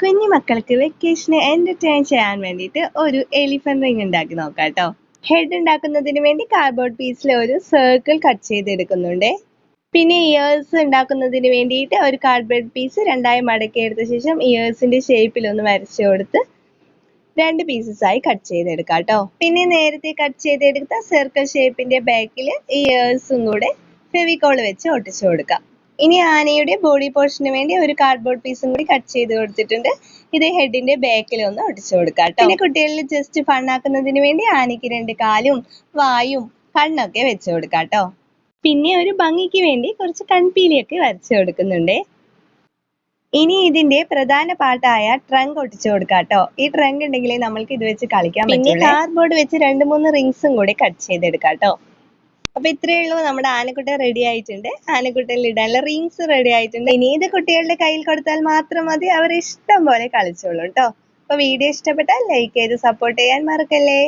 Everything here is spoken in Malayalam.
കുഞ്ഞു മക്കൾക്ക് വെക്കേഷന് എന്റർടൈൻ ചെയ്യാൻ വേണ്ടിയിട്ട് ഒരു എലിഫന്റ് റിംഗ് ഉണ്ടാക്കി നോക്കാം കേട്ടോ ഹെഡ് ഉണ്ടാക്കുന്നതിന് വേണ്ടി കാർഡ്ബോർഡ് പീസിൽ ഒരു സർക്കിൾ കട്ട് ചെയ്തെടുക്കുന്നുണ്ട്. പിന്നെ ഇയേഴ്സ് ഉണ്ടാക്കുന്നതിന് വേണ്ടിയിട്ട് ഒരു കാർഡ്ബോർഡ് പീസ് രണ്ടായി മടക്കി എടുത്ത ശേഷം ഇയേഴ്സിന്റെ ഷേപ്പിൽ ഒന്ന് വരച്ചു കൊടുത്ത് രണ്ട് പീസസ് ആയി കട്ട് ചെയ്തെടുക്കാം കേട്ടോ പിന്നെ നേരത്തെ കട്ട് ചെയ്തെടുത്ത സർക്കിൾ ഷേപ്പിന്റെ ബാക്കിൽ ഇയേഴ്സും കൂടെ ഫെവിക്കോൾ വെച്ച് ഒട്ടിച്ചു കൊടുക്കാം. ഇനി ആനയുടെ ബോഡി പോർഷന് വേണ്ടി ഒരു കാർഡ്ബോർഡ് പീസും കൂടി കട്ട് ചെയ്ത് കൊടുത്തിട്ടുണ്ട്. ഇത് ഹെഡിന്റെ ബാക്കിൽ ഒന്ന് ഒട്ടിച്ചു കൊടുക്കാം. പിന്നെ കുട്ടികളിൽ ജസ്റ്റ് ഫണ്ണാക്കുന്നതിന് വേണ്ടി ആനയ്ക്ക് രണ്ട് കാലും വായും കണ്ണൊക്കെ വെച്ചു കൊടുക്കാം കേട്ടോ. പിന്നെ ഒരു ഭംഗിക്ക് വേണ്ടി കുറച്ച് കൺപീലിയൊക്കെ വരച്ചു കൊടുക്കുന്നുണ്ട്. ഇനി ഇതിന്റെ പ്രധാന പാട്ടായ ട്രങ്ക് ഒട്ടിച്ചു കൊടുക്കാം കേട്ടോ. ഈ ട്രങ്ക് ഉണ്ടെങ്കിൽ നമ്മൾക്ക് ഇത് വെച്ച് കളിക്കാൻ പിന്നെ കാർഡ്ബോർഡ് വെച്ച് രണ്ട് മൂന്ന് റിങ്സും കൂടി കട്ട് ചെയ്തെടുക്കാം ട്ടോ അപ്പൊ ഇത്രയേ ഉള്ളൂ. നമ്മുടെ ആനക്കുട്ടൻ റെഡി ആയിട്ടുണ്ട്. ആനക്കുട്ടനിൽ ഇടാനുള്ള റിങ്സ് റെഡി ആയിട്ടുണ്ട്. ഇനി ഇത് കുട്ടികളുടെ കയ്യിൽ കൊടുത്താൽ മാത്രം മതി. അവർ ഇഷ്ടം പോലെ കളിച്ചോളും കേട്ടോ അപ്പൊ വീഡിയോ ഇഷ്ടപ്പെട്ടാൽ ലൈക്ക് ചെയ്ത് സപ്പോർട്ട് ചെയ്യാൻ മറക്കല്ലേ.